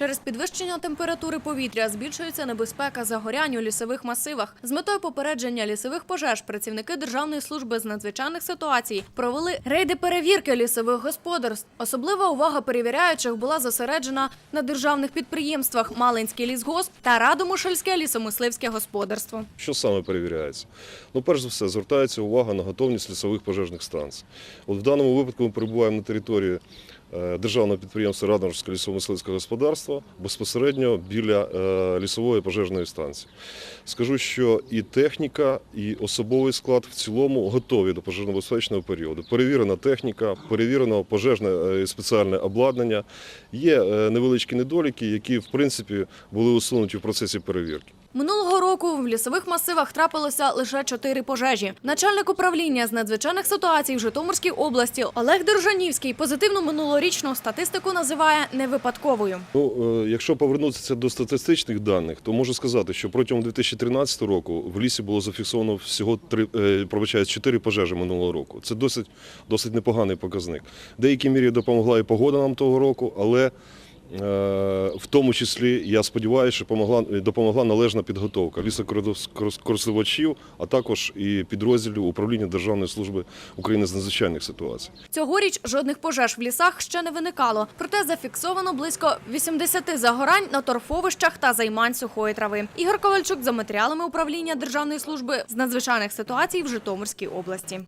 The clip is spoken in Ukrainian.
Через підвищення температури повітря збільшується небезпека загорянь у лісових масивах. З метою попередження лісових пожеж працівники Державної служби з надзвичайних ситуацій провели рейди перевірки лісових господарств. Особлива увага перевіряючих була зосереджена на державних підприємствах Малинський лісгосп та Радомишльське лісомисливське господарство. Що саме перевіряється? Ну, перш за все, звертається увага на готовність лісових пожежних станцій. От в даному випадку ми перебуваємо на території державного підприємства Радонежське лісово-мисливське господарство безпосередньо біля е, лісової пожежної станції. Скажу, що і техніка, і особовий склад в цілому готові до пожежно-безпечного періоду. Перевірена техніка, перевірено пожежне е, спеціальне обладнання. Є е, невеличкі недоліки, які в принципі були усунуті в процесі перевірки. Минулого року в лісових масивах трапилося лише чотири пожежі. Начальник управління з надзвичайних ситуацій в Житомирській області Олег Держанівський позитивну минулорічну статистику називає невипадковою. Ну, е, якщо повернутися до статистичних даних, то можу сказати, що протягом 2013 року в лісі було зафіксовано всього три, е, пробачаю, чотири пожежі минулого року. Це досить, досить непоганий показник. В деякій мірі допомогла і погода нам того року, але в тому числі я сподіваюся, що помогла, допомогла належна підготовка лісокористувачів, а також і підрозділів управління Державної служби України з надзвичайних ситуацій. Цьогоріч жодних пожеж в лісах ще не виникало. Проте зафіксовано близько 80 загорань на торфовищах та займань сухої трави. Ігор Ковальчук за матеріалами управління Державної служби з надзвичайних ситуацій в Житомирській області.